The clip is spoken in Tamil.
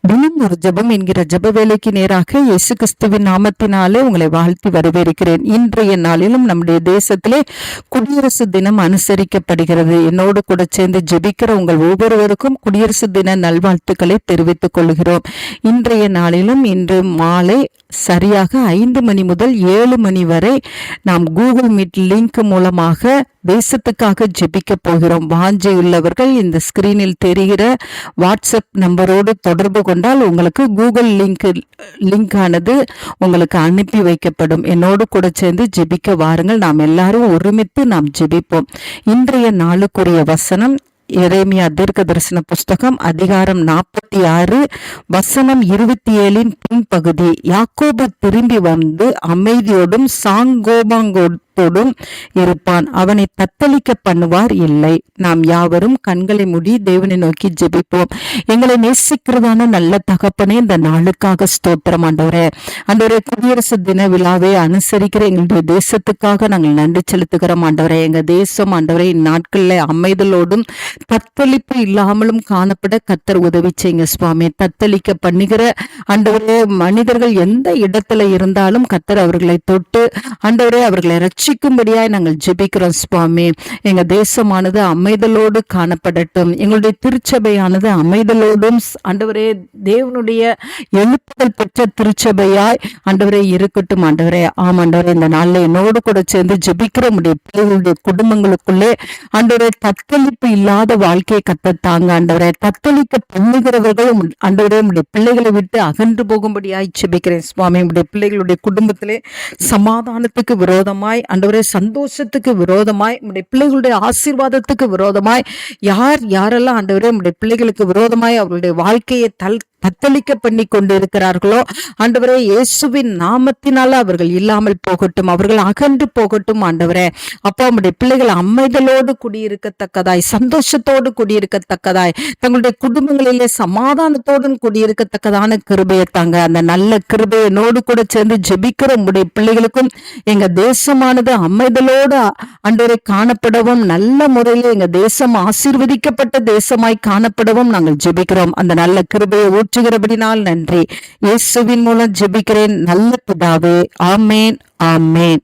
தினம் ஒரு ஜெபம் என்கிற ஜப வேலைக்கு நேராக இயேசு கிறிஸ்துவின் நாமத்தினாலே உங்களை வாழ்த்தி வரவேற்கிறேன். இன்றைய நாளிலும் நம்முடைய தேசத்திலே குடியரசு தினம் அனுசரிக்கப்படுகிறது. என்னோடு கூட சேர்ந்து ஜெபிக்கிற உங்கள் ஒவ்வொருவருக்கும் குடியரசு தின நல்வாழ்த்துக்களை தெரிவித்துக் கொள்கிறோம். இன்றைய நாளிலும் இன்று மாலை சரியாக ஐந்து மணி முதல் ஏழு மணி வரை நாம் கூகுள் மீட் லிங்க் மூலமாக தேசத்துக்காக ஜெபிக்க போகிறோம். வாஞ்சை உள்ளவர்கள் இந்த ஸ்கிரீனில் தெரிகிற வாட்ஸ்அப் நம்பரோடு தொடர்பு கொண்டால் உங்களுக்கு கூகுள் லிங்க் லிங்க் ஆனது உங்களுக்கு அனுப்பி வைக்கப்படும். என்னோடு கூட சேர்ந்து ஜெபிக்க வாருங்கள். நாம் எல்லாரும் ஒருமித்து நாம் ஜெபிப்போம். இன்றைய நாளுக்குரிய வசனம் எரேமியா தீர்க்க தரிசன புஸ்தகம் அதிகாரம் நாற்பத்தி ஆறு வசனம் இருபத்தி ஏழின் பின்பகுதி. யாக்கோபு திரும்பி வந்து அமைதியோடும் சாங்கோபாங்கோட்டோடும் இருப்பான். அவனை தத்தளிக்க பண்ணுவார் இல்லை. நாம் யாவரும் கண்களை மூடி தேவனை நோக்கி ஜெபிப்போம். எங்களை நேசிக்கிறதான நல்ல தகப்பனே இந்த நாளுக்காக ஸ்தோத்திரம் ஆண்டவரே. ஆண்டவரே குடியரசு தின விழாவை அனுசரிக்கிற எங்களுடைய தேசத்துக்காக நாங்கள் நன்றி செலுத்துகிறோம் ஆண்டவரே. எங்க தேசம் ஆண்டவரே இந்நாட்களில் அமைதலோடும் தத்தளிப்பு இல்லாமலும் காணப்பட கத்தர் உதவி செய்யுங்க சுவாமி. தத்தளிக்க பண்ணுகிற ஆண்டவரே மனிதர்கள் எந்த இடத்துல இருந்தாலும் கத்தர் அவர்களை தொட்டு ஆண்டவரே அவர்களை ரட்சிக்கும்படியாய் நாங்கள் ஜெபிக்கிறோம் சுவாமி. எங்க தேசமானது அமைதலோடு காணப்படட்டும். எங்களுடைய திருச்சபையானது அமைதலோடும் ஆண்டவரே தேவனுடைய எழுப்புதல் பெற்ற திருச்சபையாய் ஆண்டவரே இருக்கட்டும் ஆண்டவரே. ஆம் ஆண்டவரே இந்த நாளில் என்னோடு கூட சேர்ந்து ஜெபிக்கிற முடிய பிள்ளைகளுடைய குடும்பங்களுக்குள்ளே ஆண்டவரே தத்தளிப்பு இல்லாத வாழ்க்கையை கத்தத்தாங்க ஆண்டவரே. தத்தளிக்க பண்ணுகிறவர்கள் ஆண்டவரே உடைய பிள்ளைகளை விட்டு அகன்று போகும்படியாய் ஜெபிக்கிறேன் சுவாமி. உடைய பிள்ளைகளுடைய குடும்பத்திலே சமாதானத்துக்கு விரோதமாய் ஆண்டவரே சந்தோஷத்துக்கு விரோதமாய் நம்முடைய பிள்ளைகளுடைய ஆசீர்வாதத்துக்கு விரோதமாய் யார் யாரெல்லாம் ஆண்டவரே நம்முடைய பிள்ளைகளுக்கு விரோதமாய் அவர்களுடைய வாழ்க்கையை தல் தத்தளிக்க பண்ணி கொண்டிருக்கிறார்களோ ஆண்டவரே இயேசுவின் நாமத்தினால அவர்கள் இல்லாமல் போகட்டும் அவர்கள் அகன்று போகட்டும் ஆண்டவரே. அப்பா உம்முடைய பிள்ளைகள் அமைதலோடு குடியிருக்கத்தக்கதாய் சந்தோஷத்தோடு குடியிருக்கத்தக்கதாய் தங்களுடைய குடும்பங்களிலே சமாதானத்தோடும் குடியிருக்கத்தக்கதான கிருபையை தாங்க அந்த நல்ல கிருபையனோடு கூட சேர்ந்து ஜெபிக்கிற உடைய பிள்ளைகளுக்கும் எங்க தேசமானது அமைதலோடு அன்றரை காணப்படவும் நல்ல முறையில் எங்க தேசம் ஆசீர்வதிக்கப்பட்ட தேசமாய் காணப்படவும் நாங்கள் ஜெபிக்கிறோம். அந்த நல்ல கிருபையை ஊற்றுகிறபடினால் நன்றி. இயேசுவின் மூலம் ஜெபிக்கிறேன். நல்ல பிதாவே. ஆமேன் ஆமேன்.